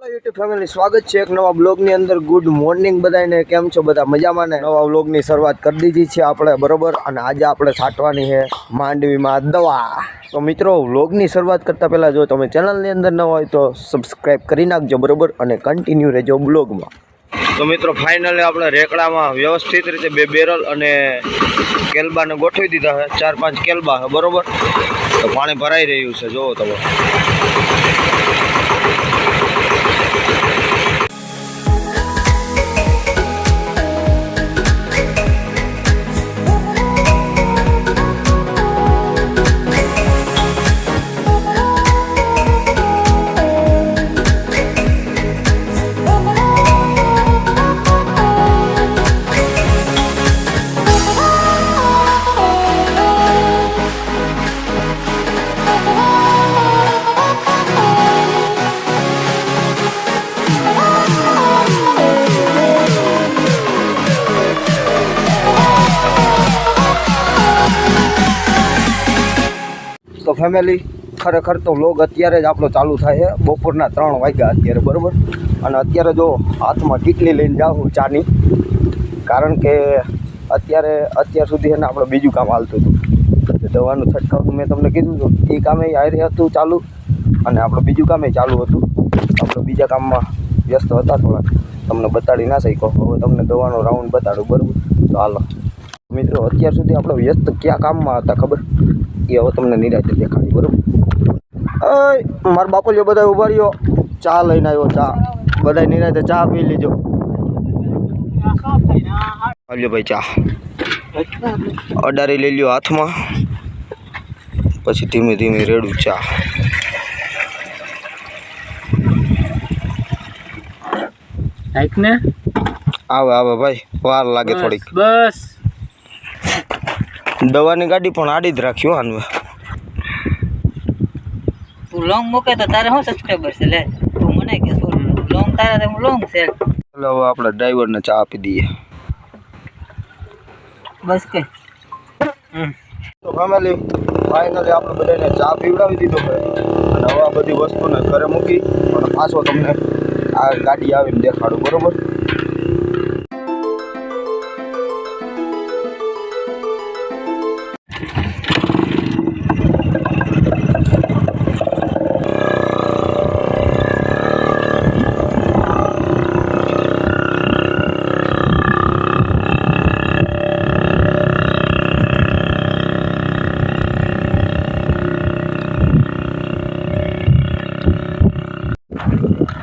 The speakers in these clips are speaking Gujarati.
ફેમિલી સ્વાગત છે એક નવા બ્લોગની અંદર. ગુડ મોર્નિંગ બધાને કેમ છો બધા? મજામાં ને? નવા બ્લોગની શરૂઆત કરી દીધી છે આપણે, બરોબર? અને આજે આપણે છાંટવાની છે માંડવીમાં દવા. તો મિત્રો વ્લોગની શરૂઆત કરતાં પહેલાં જો તમે ચેનલની અંદર ન હોય તો સબસ્ક્રાઈબ કરી નાખજો, બરોબર? અને કન્ટિન્યુ રહેજો બ્લોગમાં તો મિત્રો ફાઇનલી આપણે રેકડામાં વ્યવસ્થિત રીતે બે બેરલ અને કેલબાને ગોઠવી દીધા છે. ચાર પાંચ કેલબા બરોબર? તો પાણી ભરાઈ રહ્યું છે. જુઓ તમે. ફેમિલી ખરેખર તો વ્લોગ અત્યારે જ આપણો ચાલુ થાય છે. બપોરના ત્રણ વાગ્યા અત્યારે, બરાબર? અને અત્યારે જો હાથમાં કીટલી લઈને જાઉં ચાની, કારણ કે અત્યારે, અત્યાર સુધી એને આપણે બીજું કામ હાલતું હતું. દવાનું છંટકાવનું મેં તમને કીધું હતું. એ કામે આયરે હતું ચાલુ, અને આપણું બીજું કામે ચાલુ હતું. આપણે બીજા કામમાં વ્યસ્ત હતા થોડા તમને બતાડી ના શક્યો. હવે તમને દવાનો રાઉન્ડ બતાડું, બરાબર? તો હાલો. મિત્રો અત્યાર સુધી આપણે વ્યસ્ત કયા કામમાં હતા ખબર? એ હવે તમને નિરાતે દેખાડી બરોબર? અય મારા બાપુલીઓ બધા ઊભા રહ્યો. ચા લઈને આવ્યો ચા. બધા નિરાતે ચા પી લીજો હાલ્યો ભાઈ ચા. અડારી લઈ લ્યો હાથમાં. પછી ધીમે ધીમે રેડું ચા. આઈક ને? આવે આવે ભાઈ વાર લાગે થોડીક. બસ. દવાની ગાડી પણ આડી જ રાખ્યો આને તું લોંગ મૂકે તો તારે શું સબસ્ક્રાઈબર છે? લે તું મને કે શું? લોંગ તારે હું લોંગ છે. એટલે હવે આપણે ડ્રાઈવરને ચા આપી દઈએ. બસ કે. તો ફેમિલી ફાઇનલી આપણે બધાને ચા પીવડાવી દીધો અને હવે આ બધી વસ્તુને ઘરે મૂકી અને પાછો તમને આ ગાડી આવીને દેખાડું બરોબર?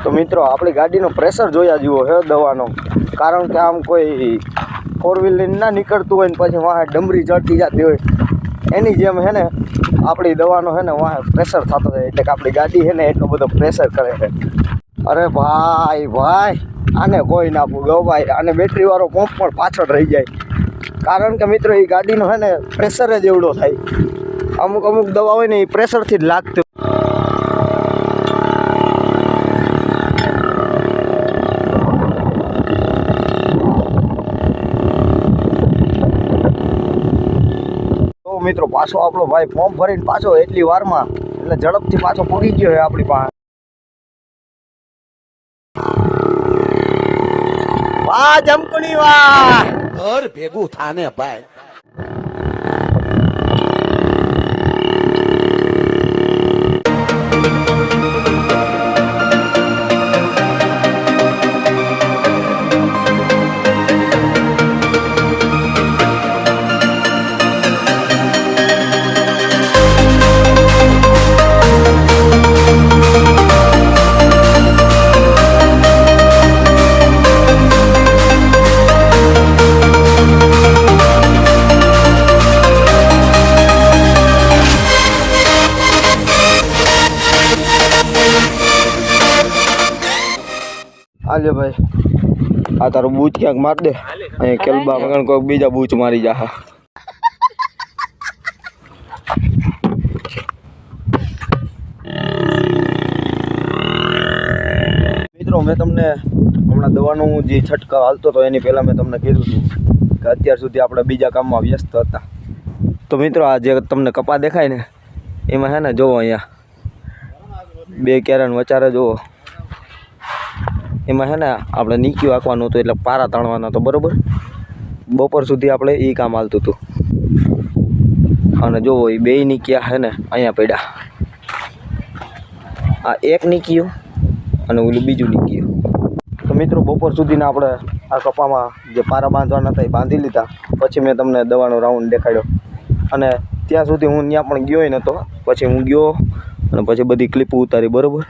તો મિત્રો, આપણી ગાડીનો પ્રેશર જોયા જેવો છે દવાનો. કારણ કે આમ કોઈ ફોર વ્હીલર ના નીકળતું હોય ને પછી વાહે ડમરી ચડતી જતી હોય. એની જેમ હે ને, આપણી દવાનો હે ને વાહે પ્રેશર થતો જાય. એટલે કે આપણી ગાડી છે ને એટલો બધો પ્રેશર કરે છે. અરે ભાઈ ભાઈ, આને કોઈ ના પૂગો ભાઈ, આને બેટરીવાળો પંપ પણ પાછળ રહી જાય. કારણ કે મિત્રો, એ ગાડીનો હે ને પ્રેશર જ એવડો થાય. અમુક અમુક દવા હોય ને એ પ્રેશરથી જ લાગતી તો મિત્રો પાછો આપણો ભાઈ ફોર્મ ભરીને પાછો એટલી વારમાં, એટલે ઝડપથી પાછો પૂરી ગયો છે આપણી પાસે. વાહ જમકણી વાહ! ઘર ભેગું થાને ભાઈ. આલે ભાઈ. આ તારો બૂચ ક્યાંક માર દે. અહીંયા કેલબા મગન કોઈક બીજા બૂચ મારી જા મિત્રો, મેં તમને હમણાં દવાનું જે છંટકાવ હાલતો હતો, એની પહેલાં મેં તમને કીધું હતું કે અત્યાર સુધી આપણે બીજા કામમાં વ્યસ્ત હતા. તો મિત્રો, આ જે તમને કપા દેખાય ને, એમાં છે ને, જોવો અહીંયા. બે કેરન વચારે જુઓ એમાં છે ને આપણે નીક્યું આંકવાનું હતું એટલે પારા તાણવાના હતો બરોબર. બપોર સુધી આપણે એ કામ હાલતું હતું. અને જોવો એ બે નીક્યા છે ને અહીંયા પડ્યા. આ એક નીક્યું અને ઓલું બીજું નીક્યું. તો મિત્રો બપોર સુધીના આપણે આ કપામાં જે પારા બાંધવાના હતા એ બાંધી લીધા. પછી મેં તમને દવાનો રાઉન્ડ દેખાડ્યો. અને ત્યાં સુધી હું ત્યાં પણ ગયો નહોતો પછી હું ગયો અને પછી બધી ક્લિપો ઉતારી બરોબર.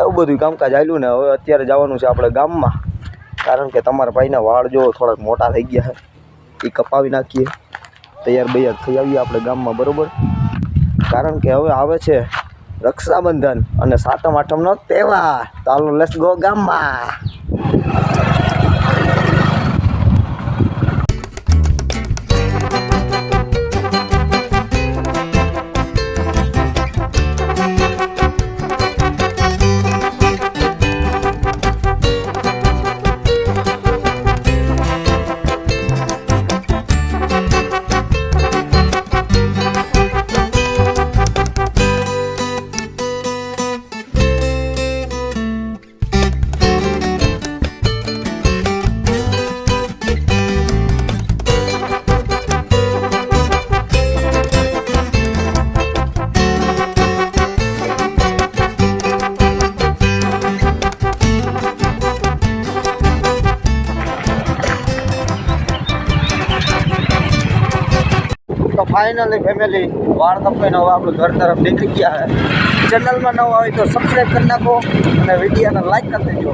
એવું બધું કામકાજ આવ્યું ને હવે અત્યારે જવાનું છે આપણે ગામમાં. કારણ કે તમારા ભાઈના વાળ જો થોડાક મોટા થઈ ગયા છે, એ કપાવી નાખીએ. તૈયાર બૈયાર થઈ આવીએ આપણે ગામમાં, બરાબર? કારણ કે હવે આવે છે રક્ષાબંધન અને સાતમ આઠમનો તહેવાર. તો હાલો લેટ્સ ગો ગામમાં. ફાઇનલી ફેમિલી વાળ કપાઈને હવે આપણે ઘર તરફ નીકળી ગયા છે. ચેનલમાં નવો હોય તો સબસ્ક્રાઈબ કરી નાખો અને વિડીયોને લાઈક કરી દેજો.